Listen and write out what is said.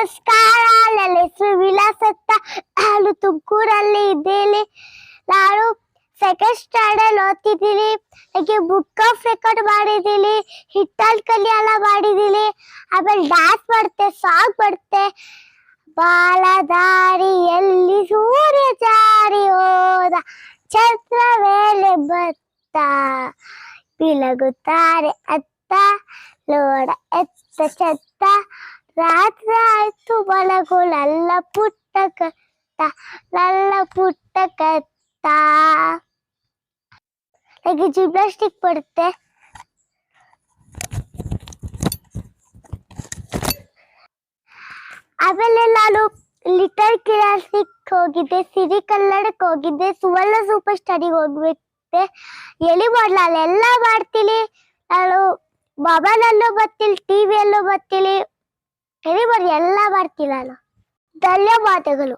ನಮಸ್ಕಾರ. ನನ್ನ ಹೆಸರು ವಿಲಾಸತ್ತ ನಾನು ತುಮಕೂರಲ್ಲಿ ಇದ್ದೀನಿ. ನಾನು ಸೆಕೆಂಡ್ ಸ್ಟ್ಯಾಂಡರ್ಡ್ ಓದ್ತಿದ್ದೀನಿ. ಹಾಗೆ ಬುಕ್ ಆಫ್ ರೆಕಾರ್ಡ್ ಮಾಡಿದ್ದೀನಿ. ಹಿಟ್ಟಲ್ ಕಲಿಯಲ್ಲ ಮಾಡಿದ್ದೀನಿ. ಆಮೇಲೆ ಡ್ಯಾನ್ಸ್ ಮಾಡುತ್ತೆ ಸಾಂಗ್ ಮಾಡುತ್ತೆ. ಬಾಲದಾರಿಯಲ್ಲಿ ಸೂರ್ಯ ಜಾರಿ ಹೋದ ಚಂದ್ರ ಮೇಲೆ ಬತ್ತ. ಬಿಲಗುತ್ತಾರೆ ಅತ್ತ, ಲೋಡ ಎತ್ತ, ಚತ್ತ. ರಾತ್ರಿ ಆಯ್ತು ಲಲ್ಲ ಪುಟ್ಟ ಕತ್ತ ಲಲ್ಲ ಪುಟ್ಟ ಕತ್ತ ನನಗೆ ಜಿಮ್ನಾಸ್ಟಿಕ್ ಬರುತ್ತೆ. ಆಮೇಲೆ ನಾನು ಲಿಟಲ್ ಕ್ಲಾಸಿಕ್ ಹೋಗಿದ್ದೆ, ಸಿರಿ ಕನ್ನಡಕ್ಕೆ ಹೋಗಿದ್ದೆ, ಸುವರ್ಣ ಸೂಪರ್ ಸ್ಟಡಿಗೆ ಹೋಗ್ಬಿಟ್ಟೆ ಎಲಿ ಮಾಡಲ, ಅಲ್ಲೆಲ್ಲ ಮಾಡ್ತೀನಿ. ನಾನು ಮೊಬೈಲಲ್ಲೂ ಬರ್ತೀನಿ ಟಿವಿಯಲ್ಲೂ ಬರ್ತೀನಿ. ಎಲ್ಲ ಮಾಡ್ತೀನಿ ನಾನು ಧನ್ಯವಾದಗಳು.